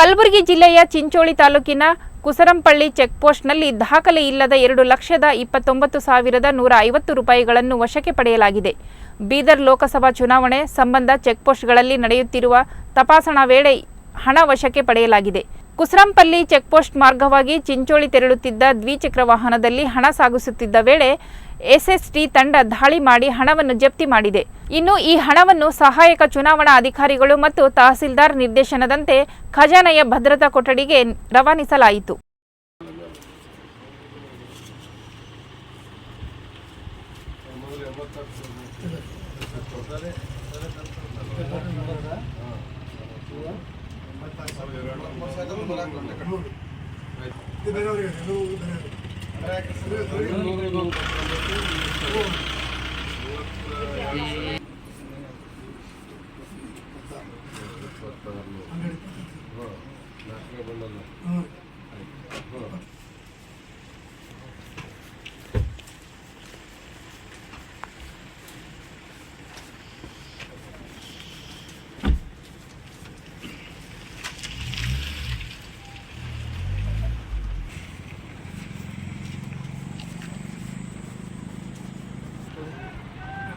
ಕಲಬುರಗಿ ಜಿಲ್ಲೆಯ ಚಿಂಚೋಳಿ ತಾಲೂಕಿನ ಕುಸರಂಪಳ್ಳಿ ಚೆಕ್ಪೋಸ್ಟ್ನಲ್ಲಿ ದಾಖಲೆ ಇಲ್ಲದ ಎರಡು ಲಕ್ಷದ ಇಪ್ಪತ್ತೊಂಬತ್ತು ಸಾವಿರದ ನೂರ ಐವತ್ತು ರೂಪಾಯಿಗಳನ್ನು ವಶಕ್ಕೆ ಪಡೆಯಲಾಗಿದೆ. ಬೀದರ್ ಲೋಕಸಭಾ ಚುನಾವಣೆ ಸಂಬಂಧ ಚೆಕ್ಪೋಸ್ಟ್ಗಳಲ್ಲಿ ನಡೆಯುತ್ತಿರುವ ತಪಾಸಣಾ ವೇಳೆ ಹಣ ವಶಕ್ಕೆ ಪಡೆಯಲಾಗಿದೆ. ಕುಸರಂಪಲ್ಲಿ ಚೆಕ್ಪೋಸ್ಟ್ ಮಾರ್ಗವಾಗಿ ಚಿಂಚೋಳಿ ತೆರಳುತ್ತಿದ್ದ ದ್ವಿಚಕ್ರ ವಾಹನದಲ್ಲಿ ಹಣ ಸಾಗಿಸುತ್ತಿದ್ದ ವೇಳೆ ಎಸ್ಎಸ್ಟಿ ತಂಡ ದಾಳಿ ಮಾಡಿ ಹಣವನ್ನು ಜಪ್ತಿ ಮಾಡಿದೆ. ಇನ್ನು ಈ ಹಣವನ್ನು ಸಹಾಯಕ ಚುನಾವಣಾ ಅಧಿಕಾರಿಗಳು ಮತ್ತು ತಹಸೀಲ್ದಾರ್ ನಿರ್ದೇಶನದಂತೆ ಖಜಾನೆಯ ಭದ್ರತಾ ಕೊಠಡಿಗೆ ರವಾನಿಸಲಾಯಿತು. ఇది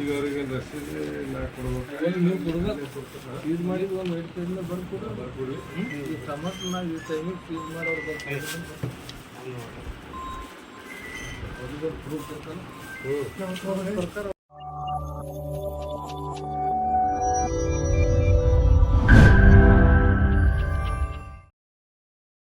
ಈಗ ಅವರಿಗೆ ರಸೀದಿ ನಾ ಕೊಡ್ಬೇಕು? ನೀವು ಕೊಡ್ಬೇಕು? ಯೂಸ್ ಮಾಡಿದ ಒಂದು ಐದು ಟೈಮ್ನ ಬಂದು ಕೊಡು. ಬರ್ಕೊಡಿ. ಈ ಟಮಾಟೊ ನಾವು ಈ ಟೈಮಿಗೆ ಯೂಸ್ ಮಾಡೋರು ಬರ್ತಾರೆ ಪ್ರೂಫ್ ಬರ್ತಾನೆ